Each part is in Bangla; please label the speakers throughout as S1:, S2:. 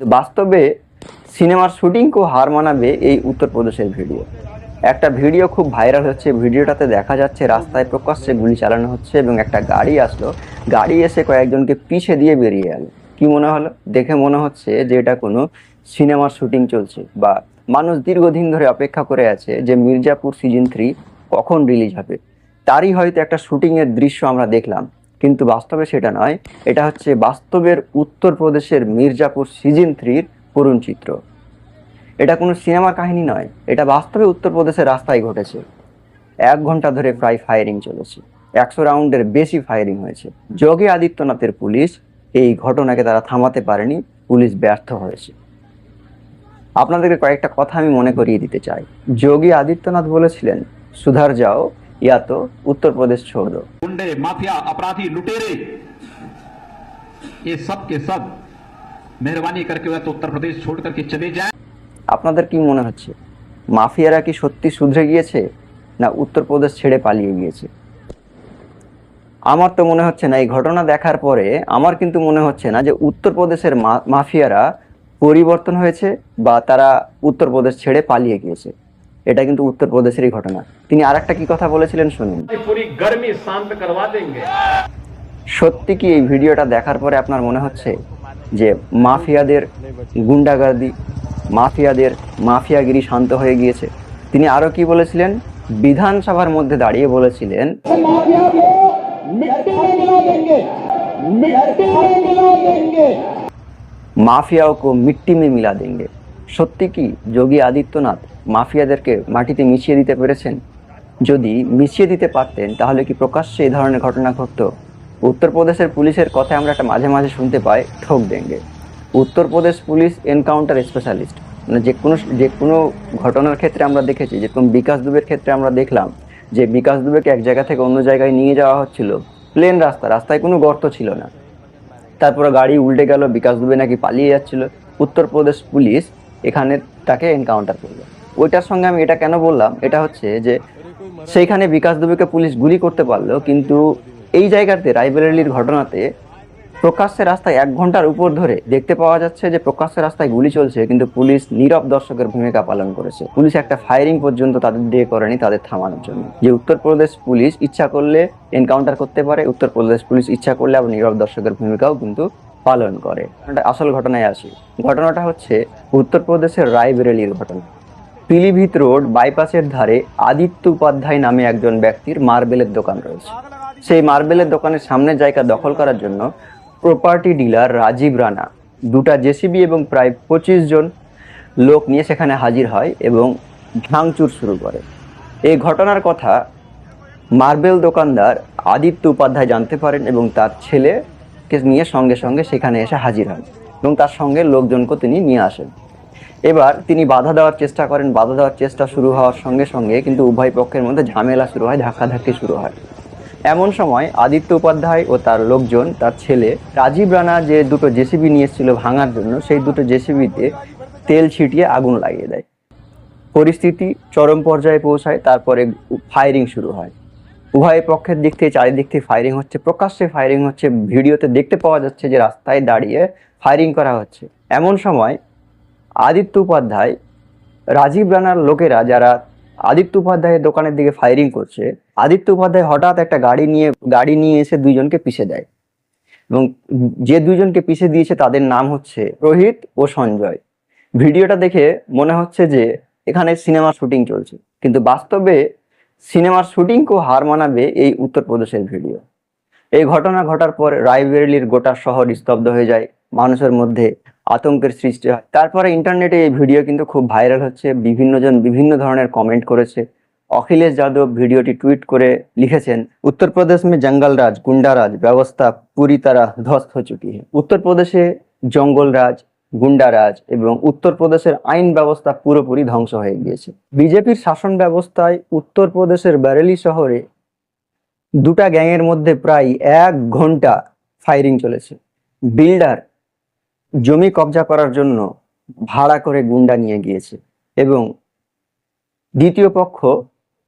S1: বাস্তবে সিনেমার শুটিংকেও হার মানাবে এই উত্তরপ্রদেশের ভিডিও। একটা ভিডিও খুব ভাইরাল হচ্ছে, ভিডিওটাতে দেখা যাচ্ছে রাস্তায় প্রকাশ্যে গুলি চালানো হচ্ছে এবং একটা গাড়ি আসলো। গাড়ি এসে কয়েকজনকে পিছে দিয়ে বেরিয়ে গেল কি মনে হলো? দেখে মনে হচ্ছে যে এটা কোনো সিনেমার শুটিং চলছে বা মানুষ দীর্ঘদিন ধরে অপেক্ষা করে আছে যে মির্জাপুর সিজন থ্রি কখন রিলিজ হবে। তারই হয়তো একটা শুটিংয়ের দৃশ্য আমরা দেখলাম। কিন্তু বাস্তবে সেটা নয়। এটা হচ্ছে বাস্তবের উত্তরপ্রদেশের মির্জাপুর সিজন থ্রির করুণ চিত্র। এটা কোনো সিনেমার কাহিনী নয়, এটা বাস্তবে উত্তরপ্রদেশের রাস্তায় ঘটেছে। এক ঘণ্টা ধরে প্রায় ফায়ারিং চলেছে, একশো রাউন্ডের বেশি ফায়ারিং হয়েছে। যোগী আদিত্যনাথের পুলিশ এই ঘটনাকে তারা থামাতে পারেনি, পুলিশ ব্যর্থ হয়েছে। আপনাদেরকে কয়েকটা কথা আমি মনে করিয়ে দিতে চাই। যোগী আদিত্যনাথ বলেছিলেন, সুধার যাও, ইয়া তো উত্তরপ্রদেশ ছোড়
S2: गुंडे माफिया अपराधी लुटेरे ये सब के सब मेहरबानी करके वह तो उत्तर प्रदेश छोड़ करके चले जाएं
S1: আপনাদের কি মনে হচ্ছে মাফিয়ারা কি সত্যি শুধরে গিয়েছে না উত্তরপ্রদেশ ছেড়ে পালিয়ে গিয়েছে আমার তো মনে হচ্ছে না এই ঘটনা দেখার পরে আমার কিন্তু মনে হচ্ছে না যে উত্তরপ্রদেশের মা- মাফিয়ারা পরিবর্তন হয়েছে বা তারা উত্তরপ্রদেশ ছেড়ে পালিয়ে গিয়েছে এটা কিন্তু উত্তরপ্রদেশেরই ঘটনা। তিনি আর একটা কি কথা বলেছিলেন শুনুন। সত্যি কি এই ভিডিওটা দেখার পরে আপনার মনে হচ্ছে যে মাফিয়াদের গুন্ডাগার্দি মাফিয়াদের মাফিয়াগিরি শান্ত হয়ে গিয়েছে? তিনি আরও কি বলেছিলেন? বিধানসভার মধ্যে দাঁড়িয়ে বলেছিলেন মাফিয়াও কো মিট্টি মে মিলা দেন সত্যি কি যোগী আদিত্যনাথ মাফিয়াদেরকে মাটিতে মিশিয়ে দিতে পেরেছেন? যদি মিশিয়ে দিতে পারতেন, তাহলে কি প্রকাশ্যে এই ধরনের ঘটনা ঘটত? উত্তরপ্রদেশের পুলিশের কথা আমরা একটা মাঝে মাঝে শুনতে পাই ঠোক ডেঙ্গে। Uttar Pradesh police encounter specialist. মানে যে কোনো যে কোনো ঘটনার ক্ষেত্রে আমরা দেখেছি যেরকম বিকাশ দুবের ক্ষেত্রে আমরা দেখলাম, যে বিকাশ দুবেকে এক জায়গা থেকে অন্য জায়গায় নিয়ে যাওয়া হচ্ছিল। প্লেন রাস্তা, রাস্তায় কোনো গর্ত ছিল না। তারপরে গাড়ি উল্টে গেল, বিকাশ দুবে নাকি পালিয়ে যাচ্ছিল। উত্তরপ্রদেশ পুলিশ এখানে তাকে এনকাউন্টার করল। ওইটার সঙ্গে আমি এটা কেন বললাম? এটা হচ্ছে যে সেইখানে বিকাশ দুবেকে পুলিশ গুলি করতে পারল কিন্তু এই জায়গাতে রাইবেরেলির ঘটনাতে প্রকাশ্যে রাস্তায় এক ঘণ্টার উপর ধরে দেখতে পাওয়া যাচ্ছে যে প্রকাশ্যে রাস্তায় গুলি চলছে, কিন্তু পুলিশ নীরব দর্শকের ভূমিকা পালন করেছে। পুলিশ একটা ফায়ারিং পর্যন্ত তাদের দিয়ে করেনি তাদের থামানোর জন্য। যে উত্তরপ্রদেশ পুলিশ ইচ্ছা করলে এনকাউন্টার করতে পারে, উত্তরপ্রদেশ পুলিশ ইচ্ছা করলে আবার নীরব দর্শকের ভূমিকাও কিন্তু পালন করে। আসল ঘটনায় আসি। ঘটনাটা হচ্ছে উত্তরপ্রদেশের রায়বেরেলির ঘটনা। পিলিভিত রোড বাইপাসের ধারে আদিত্য উপাধ্যায় নামে একজন ব্যক্তির মার্বেলের দোকান রয়েছে। সেই মার্বেলের দোকানের সামনের জায়গা দখল করার জন্য প্রপার্টি ডিলার রাজীব রানা, দুটা জেসিবি এবং প্রায় পঁচিশ জন লোক নিয়ে সেখানে হাজির হয় এবং ভাঙচুর শুরু করে। এই ঘটনার কথা মার্বেল দোকানদার আদিত্য উপাধ্যায় জানতে পারেন এবং তার ছেলেকে নিয়ে সঙ্গে সঙ্গে সেখানে এসে হাজির হন এবং তার সঙ্গে লোকজনকে তিনি নিয়ে আসেন। এবার তিনি বাধা দেওয়ার চেষ্টা করেন, বাধা দেওয়ার চেষ্টা শুরু হওয়ার সঙ্গে সঙ্গে কিন্তু উভয় পক্ষের মধ্যে ঝামেলা শুরু হয়, ধাক্কাধাক্কি শুরু হয়। এমন সময় আদিত্য উপাধ্যায় ও তার লোকজন, তার ছেলে রাজীব রানা যে দুটো জেসিবি নিয়ে এসেছিল ভাঙার জন্য, সেই দুটো জেসিবিতে তেল ছিটিয়ে আগুন লাগিয়ে দেয়। পরিস্থিতি চরম পর্যায়ে পৌঁছায়, তারপরে ফায়ারিং শুরু হয়। উভয় পক্ষের দিক থেকে চারিদিক থেকে ফায়ারিং হচ্ছে, প্রকাশ্যে ফায়ারিং হচ্ছে, ভিডিওতে দেখতে পাওয়া যাচ্ছে যে রাস্তায় দাঁড়িয়ে ফায়ারিং করা হচ্ছে। এমন সময় আদিত্য উপাধ্যায় রাজীব রানার লোকেরা যারা আদিত্য উপাধ্যায়ের দোকানের দিকে ফায়ারিং করছে আদিত্য উপাধ্যায় হঠাৎ একটা গাড়ি নিয়ে গাড়ি নিয়ে এসে দুইজনকে পিষে দেয়। এবং যে দুইজনকে পিষে দিয়েছে তাদের নাম হচ্ছে রোহিত ও সঞ্জয়। ভিডিওটা দেখে মনে হচ্ছে যে এখানে সিনেমার শুটিং চলছে, কিন্তু বাস্তবে সিনেমার শুটিংকেও হার মানাবে এই উত্তরপ্রদেশের ভিডিও। এই ঘটনা ঘটার পর রায়বেরেলির গোটা শহর স্তব্ধ হয়ে যায়, মানুষের মধ্যে আতঙ্কের সৃষ্টি হয়। তারপরে ইন্টারনেটে এই ভিডিও কিন্তু খুব ভাইরাল হচ্ছে। বিভিন্নজন বিভিন্ন ধরনের কমেন্ট করেছে। অখিলেশ যাদব ভিডিওটি টুইট করে লিখেছেন উত্তর প্রদেশ মে জঙ্গল রাজ গুন্ডারাজ ব্যবস্থা পুরি তারা ধ্বস্ত হয়ে চুকি উত্তর প্রদেশে জঙ্গল রাজ গুন্ডারাজ এবং উত্তর প্রদেশের আইন ব্যবস্থা পুরোপুরি ধ্বংস হয়ে গিয়েছে। বিজেপির শাসন ব্যবস্থায় উত্তর প্রদেশের বারেলি শহরে দুটা গ্যাংয়ের মধ্যে প্রায় এক ঘণ্টা ফায়ারিং চলেছে। বিল্ডার জমি কবজা করার জন্য ভাড়া করে গুন্ডা নিয়ে গিয়েছে এবং দ্বিতীয় পক্ষ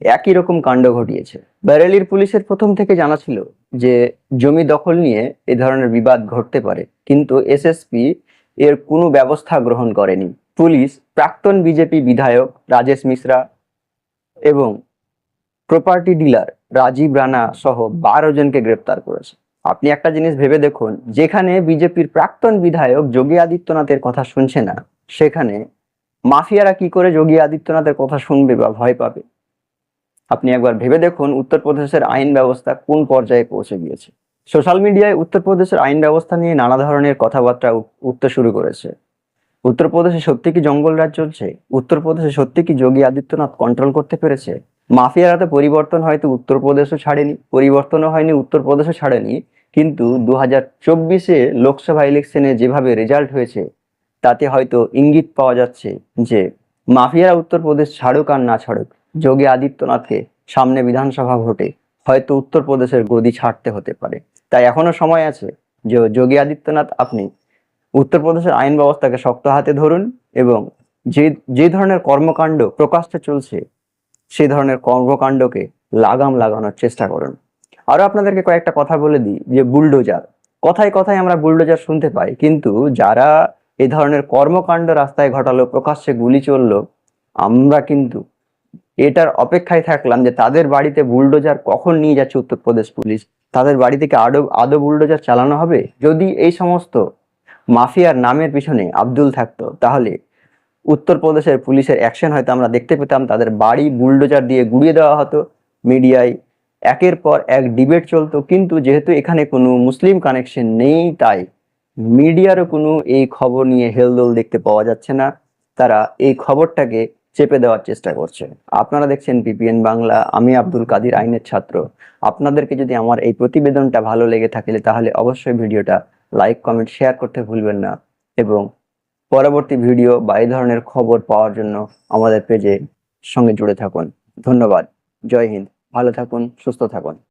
S1: একই রকম কাণ্ড ঘটিয়েছে। ব্যারেলির পুলিশের প্রথম থেকে জানা ছিল যে জমি দখল নিয়ে এ ধরনের বিবাদ ঘটতে পারে, কিন্তু এসএসপি এর কোনো ব্যবস্থা গ্রহণ করেনি। পুলিশ প্রাক্তন বিজেপি বিধায়ক রাজেশ মিশ্রা এবং প্রপার্টি ডিলার রাজীব রানা সহ বারো জনকে গ্রেপ্তার করেছে। আপনি একটা জিনিস ভেবে দেখুন, যেখানে বিজেপির প্রাক্তন বিধায়ক যোগী আদিত্যনাথের কথা শুনছে না, সেখানে মাফিয়ারা কি করে যোগী আদিত্যনাথের কথা শুনবে বা ভয় পাবে? আপনি একবার ভেবে দেখুন, উত্তরপ্রদেশের আইন ব্যবস্থা কোন পর্যায়ে পৌঁছে গিয়েছে? সোশ্যাল মিডিয়ায় উত্তরপ্রদেশের আইন ব্যবস্থা নিয়ে নানা ধরনের কথাবার্তা উঠ- উঠতে শুরু করেছে। উত্তরপ্রদেশে সত্যি কি জঙ্গল রাজ চলছে? উত্তরপ্রদেশে সত্যি কি যোগী আদিত্যনাথ কন্ট্রোল করতে পেরেছে? মাফিয়ারা তো পরিবর্তন হয়তো উত্তরপ্রদেশও ছাড়েনি, পরিবর্তনও হয়নি, উত্তরপ্রদেশও ছাড়েনি, কিন্তু দু হাজার চব্বিশে লোকসভা ইলেকশনে যেভাবে রেজাল্ট হয়েছে, তাতে হয়তো ইঙ্গিত পাওয়া যাচ্ছে যে মাফিয়ারা উত্তরপ্রদেশ ছাড়ুক আর না ছাড়ুক, যোগী আদিত্যনাথকে সামনে বিধানসভা ভোটে হয়তো উত্তরপ্রদেশের গদি ছাড়তে হতে পারে। তাই এখনও সময় আছে যে যোগী আদিত্যনাথ আপনি উত্তরপ্রদেশের আইন ব্যবস্থাকে শক্ত হাতে ধরুন এবং যে যে ধরনের কর্মকাণ্ড প্রকাশ্যে চলছে সেই ধরনের কর্মকাণ্ডকে লাগাম লাগানোর চেষ্টা করুন। আরও আপনাদেরকে কয়েকটা কথা বলে দিই, যে বুলডোজার। কথায় কথায় আমরা বুলডোজার শুনতে পাই, কিন্তু যারা এ ধরনের কর্মকাণ্ড রাস্তায় ঘটালো, প্রকাশ্যে গুলি চলল, আমরা কিন্তু এটার অপেক্ষায় থাকলাম যে তাদের বাড়িতে বুলডোজার কখন নিয়ে যাচ্ছে উত্তরপ্রদেশ পুলিশ? তাদের বাড়ি থেকে আদৌ আদৌ বুলডোজার চালানো হবে? যদি এই সমস্ত মাফিয়ার নামের পিছনে আব্দুল থাকতো, তাহলে উত্তরপ্রদেশের পুলিশের অ্যাকশন হয়তো আমরা দেখতে পেতাম, তাদের বাড়ি বুলডোজার দিয়ে গুড়িয়ে দেওয়া হতো মিডিয়ায়। একের পর এক ডিবেট চলতো, কিন্তু যেহেতু এখানে কোনো মুসলিম কানেকশন নেই, তাই মিডিয়ারও কোনো এই খবর নিয়ে হেলদোল দেখতে পাওয়া যাচ্ছে না। তারা এই খবরটাকে চেপে দেওয়ার চেষ্টা করছে। আপনারা দেখছেন পিপিএন বাংলা, আমি আব্দুল কাদির আইনের ছাত্র। আপনাদেরকে যদি আমার এই প্রতিবেদনটা ভালো লেগে থাকে, তাহলে অবশ্যই ভিডিওটা লাইক, কমেন্ট, শেয়ার করতে ভুলবেন না। এবং পরবর্তী ভিডিও বা এই ধরনের খবর পাওয়ার জন্য আমাদের পেজে সঙ্গে জুড়ে থাকুন। ধন্যবাদ। জয় হিন্দ। ভালো থাকুন, সুস্থ থাকুন।